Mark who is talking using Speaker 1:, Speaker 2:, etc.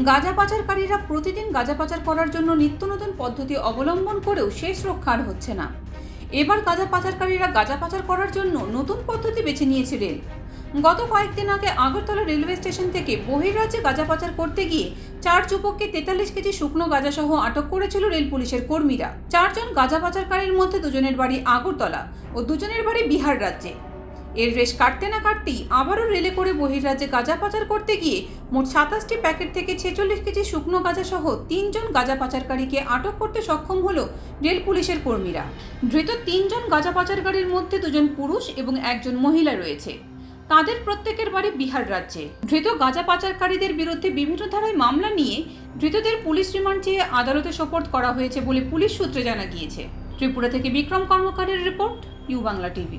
Speaker 1: গাঁজা পাচারকারীরা প্রতিদিন গাঁজা পাচার করার জন্য নিত্য নতুন পদ্ধতি অবলম্বন করেও শেষ রক্ষা আর হচ্ছে না। এবার গাঁজা পাচারকারীরা গাঁজা পাচার করার জন্য নতুন পদ্ধতি বেছে নিয়েছে রেল। গত কয়েকদিন আগে আগরতলা রেলওয়ে স্টেশন থেকে বহির্রাজ্যে গাঁজা পাচার করতে গিয়ে চার যুবককে তেতাল্লিশ কেজি শুকনো গাঁজা সহ আটক করেছিল রেল পুলিশের কর্মীরা। চারজন গাঁজা পাচারকারীর মধ্যে দুজনের বাড়ি আগরতলা ও দুজনের বাড়ি বিহার রাজ্যে। এর রেশ কাটতে না কাটতেই আবারও রেলে করে বহির্রাজ্যে গাঁজা পাচার করতে গিয়ে মোট সাতাশটি প্যাকেট থেকে ছেচল্লিশ কেজি শুকনো গাঁজা সহ তিনজন গাঁজা পাচারকারীকে আটক করতে সক্ষম হল রেল পুলিশের কর্মীরা। ধৃত তিনজন গাঁজা পাচারকারীর মধ্যে দুজন পুরুষ এবং একজন মহিলা রয়েছে। তাদের প্রত্যেকের বাড়ি বিহার রাজ্যে। ধৃত গাঁজা পাচারকারীদের বিরুদ্ধে বিভিন্ন ধারায় মামলা নিয়ে ধৃতদের পুলিশ রিমান্ড চেয়ে আদালতে সোপর্দ করা হয়েছে বলে পুলিশ সূত্রে জানা গিয়েছে। ত্রিপুরা থেকে Bikram কর্মকারের report, U Bangla TV.